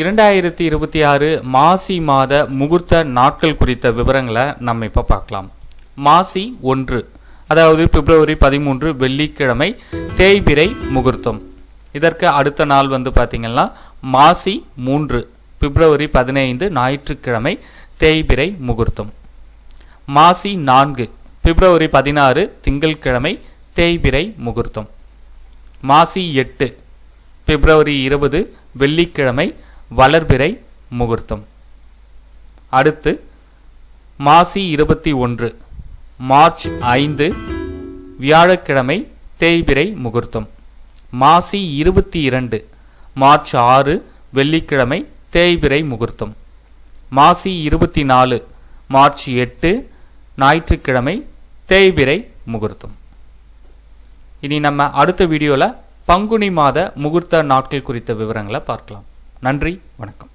இரண்டாயிரத்தி இருபத்தி ஆறு மாசி மாத முகூர்த்த நாட்கள் குறித்த விவரங்களை நம்ம இப்போ பார்க்கலாம். மாசி ஒன்று அதாவது பிப்ரவரி பதிமூன்று வெள்ளிக்கிழமை தேய்பிரை முகூர்த்தம். இதற்கு அடுத்த நாள் வந்து பார்த்திங்கன்னா மாசி மூன்று பிப்ரவரி பதினைந்து ஞாயிற்றுக்கிழமை தேய்பிரை முகூர்த்தம். மாசி நான்கு பிப்ரவரி பதினாறு திங்கள்கிழமை தேய்பிரை முகூர்த்தம். மாசி எட்டு பிப்ரவரி இருபது வெள்ளிக்கிழமை வளர்பிறை முகூர்த்தம். அடுத்து மாசி இருபத்தி ஒன்று மார்ச் ஐந்து வியாழக்கிழமை தேய்பிறை முகூர்த்தம். மாசி இருபத்தி இரண்டு மார்ச் ஆறு வெள்ளிக்கிழமை தேய்பிறை முகூர்த்தம். மாசி இருபத்தி நாலு மார்ச் எட்டு ஞாயிற்றுக்கிழமை தேய்பிறை முகூர்த்தம். இனி நம்ம அடுத்த வீடியோவில் பங்குனி மாத முகூர்த்த நாட்கள் குறித்த விவரங்களை பார்க்கலாம். நன்றி வணக்கம்.